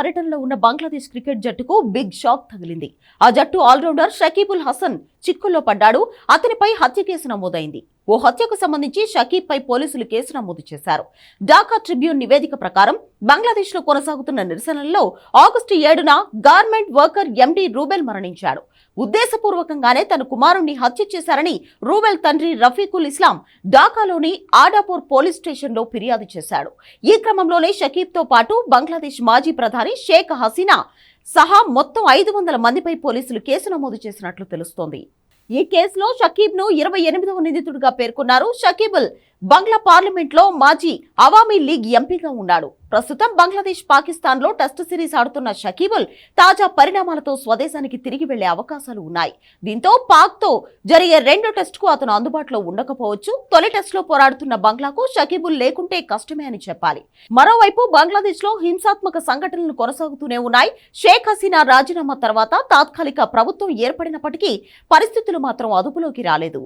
పర్యటనలో ఉన్న బంగ్లాదేశ్ క్రికెట్ జట్టుకు బిగ్ షాక్ తగిలింది. ఆ జట్టు ఆల్రౌండర్ షకీబుల్ హసన్ చిక్కుల్లో పడ్డాడు. అతనిపై హత్య కేసు నమోదైంది. ఓ హత్యకు సంబంధించి షకీబ్ పై పోలీసులు కేసు నమోదు చేశారు. ఢాకా ట్రిబ్యూన్ నివేదిక ప్రకారం బంగ్లాదేశ్లో కొనసాగుతున్న నిరసనల్లో ఆగస్టు ఏడున గార్మెంట్ వర్కర్ ఎండి రూబెల్ మరణించాడు. ఉద్దేశపూర్వకంగానే తన కుమారుణ్ణి హత్య చేశారని రూబెల్ తండ్రి రఫీకుల్ ఇస్లాం ఢాకాలోని ఆడాపూర్ పోలీస్ స్టేషన్లో ఫిర్యాదు చేశాడు. ఈ క్రమంలోనే షకీబ్తో పాటు బంగ్లాదేశ్ మాజీ ప్రధాని షేక్ హసీనా సహా మొత్తం ఐదు వందల మందిపై పోలీసులు కేసు నమోదు చేసినట్లు తెలుస్తోంది. ఈ కేసులో షకీబ్ను ఇరవై ఎనిమిదవ నిందితుడిగా పేర్కొన్నారు. షకీబుల్ బంగ్లా పార్లమెంట్లో మాజీ అవామీ లీగ్ ఎంపీగా ఉన్నాడు. ప్రస్తుతం బంగ్లాదేశ్ పాకిస్తాన్లో టెస్ట్ సిరీస్ ఆడుతున్న షకీబుల్ తాజా పరిణామాలతో స్వదేశానికి తిరిగి వెళ్ళే అవకాశాలు ఉన్నాయి. దీంతో పాక్తో జరిగే రెండో టెస్టుకు అతను అందుబాటులో ఉండకపోవచ్చు. తొలి టెస్టులో పోరాడుతున్న బంగ్లాకు షకీబుల్ లేకుంటే కష్టమే అని చెప్పాలి. మరోవైపు బంగ్లాదేశ్లో హింసాత్మక సంఘటనలు కొనసాగుతూనే ఉన్నాయి. షేక్ హసీనా రాజీనామా తర్వాత తాత్కాలిక ప్రభుత్వం ఏర్పడినప్పటికీ పరిస్థితులు మాత్రం అదుపులోకి రాలేదు.